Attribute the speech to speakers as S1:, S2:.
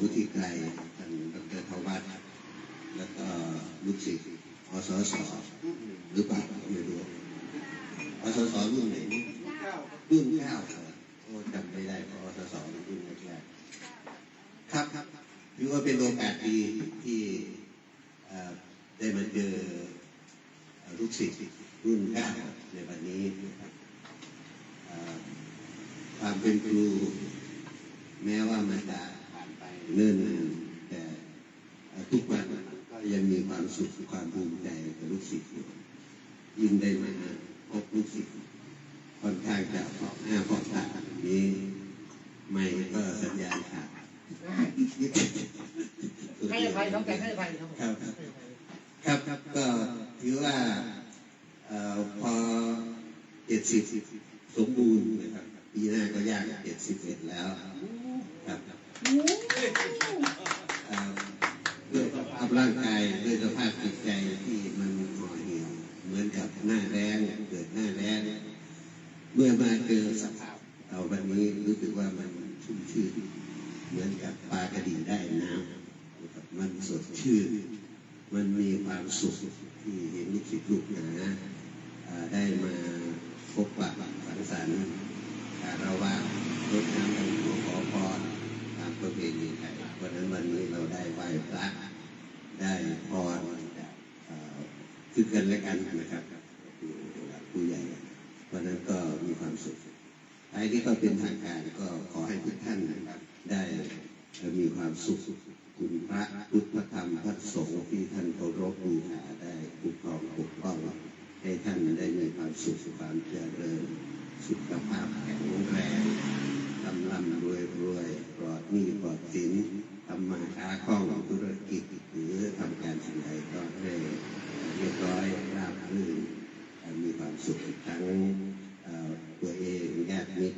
S1: วุฒิไกรท่านดรทวัฒน์แล้วก็ลูกศิษย์อสสหรือเปล่าไม่รู้อสสรุ่นไหนรุ่นเก้าเหรอโอ้จำไม่ได้เพราะอสสรุ่นแรกครับครับถือว่าเป็นโอกาสดีที่ได้มาเจอลูกศิษย์รุ่นเก้าในวันนี้ความเป็นครูแม้ว่ามันจะ เนิ่นนานแต่ทุกวันก็ยังมีความสุขความภูมิใจกับลูกศิษย์อยู่ยิ่งได้มาพบลูกศิษย์ค่อนข้างจะพอกหน้าพอกตาแบบนี้ไม่ก็สัญญาณขาด
S2: ให้อภัยน้องแกให้อภัยครับ
S1: ครับครับครับก็ถือว่าเอ่อพอเจ็ดสิบสมบูรณ์นะครับปีหน้าก็ยางเจ็ดสิบเอ็ดแล้วครับ เอ่อด้วยสภาพร่างกายด้วยสภาพจิตใจที่มันห่อเหี่ยวเหมือนกับหน้าแรงเกิดหน้าแรงเมื่อมาเจอสภาพเอาวันนี้รู้สึกว่ามันชุ่มชื่นเหมือนกับปลากระดีได้น้ำมันสดชื่น มันมีความสุขที่เห็นลูกศิษย์ลูกหาอ่าได้มาพบปะสังสรรค์คารวะรดน้ำดำหัวขอพรตามประเพณีไทยเพราะฉะนั้นวันนี้เราได้ไหว้พระได้พรจากเอ่อซึ่งกันและกันนะครับผู้ใหญ่ เพราะนั้นก็มีความสุขท้ที่ก็เป็นทางการก็ขอให้ทุกท่านนะครับได้มีความสุขคุณพระพุทธธรรมพระสงฆ์ที่ท่านเคารพบูชาได้คุ้มครองปกป้องให้ท่านได้มีความสุขความเจริญสุขภาพแข็งแรงลำลำรวยรวยปลอดหนี้ปลอดสินทำมาค้าคล่องธุรกิจหรือทำการสิ่งใดก็ได้เรียบร้อยราบรื่น มี